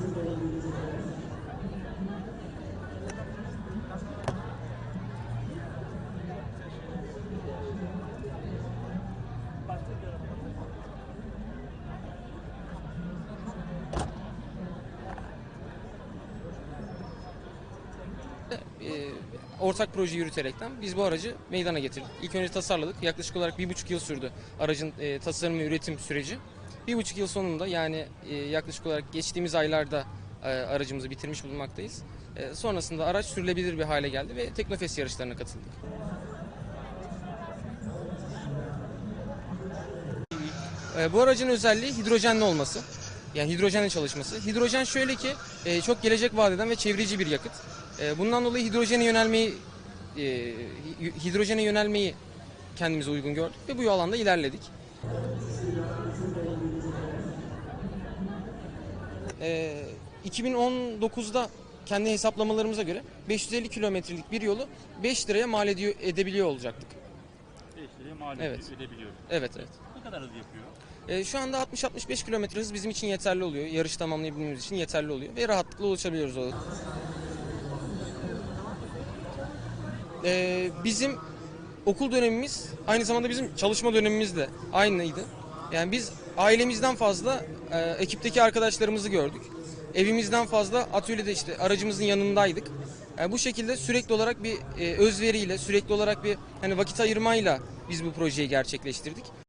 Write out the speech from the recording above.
This is what you need to do. Ortak proje yürüterekten biz bu aracı meydana getirdik. İlk önce tasarladık. Yaklaşık olarak bir buçuk yıl sürdü aracın e, tasarım ve üretim süreci. Bir buçuk yıl sonunda yani e, yaklaşık olarak geçtiğimiz aylarda e, aracımızı bitirmiş bulunmaktayız. E, sonrasında araç sürülebilir bir hale geldi ve Teknofest yarışlarına katıldık. E, bu aracın özelliği hidrojenli olması. Yani hidrojenle çalışması. Hidrojen şöyle ki e, çok gelecek vaat eden ve çevreci bir yakıt. E, bundan dolayı hidrojene yönelmeyi e, hi- hidrojene yönelmeyi kendimize uygun gördük ve bu alanda ilerledik. E, 2019'da kendi hesaplamalarımıza göre 550 kilometrelik bir yolu 5 liraya mal ediyor, edebiliyor olacaktık. 5 liraya mal Evet. edebiliyoruz. Evet evet. Ne kadar hız yapıyor? E, şu anda 60-65 kilometre hız bizim için yeterli oluyor. Yarış tamamlayabilmemiz için yeterli oluyor ve rahatlıkla ulaşabiliyoruz o. E, bizim okul dönemimiz aynı zamanda bizim çalışma dönemimiz de aynıydı. Yani biz ailemizden fazla e, ekipteki arkadaşlarımızı gördük. Evimizden fazla atölyede işte aracımızın yanındaydık. Yani bu şekilde sürekli olarak bir e, özveriyle, sürekli olarak bir hani vakit ayırmayla biz bu projeyi gerçekleştirdik.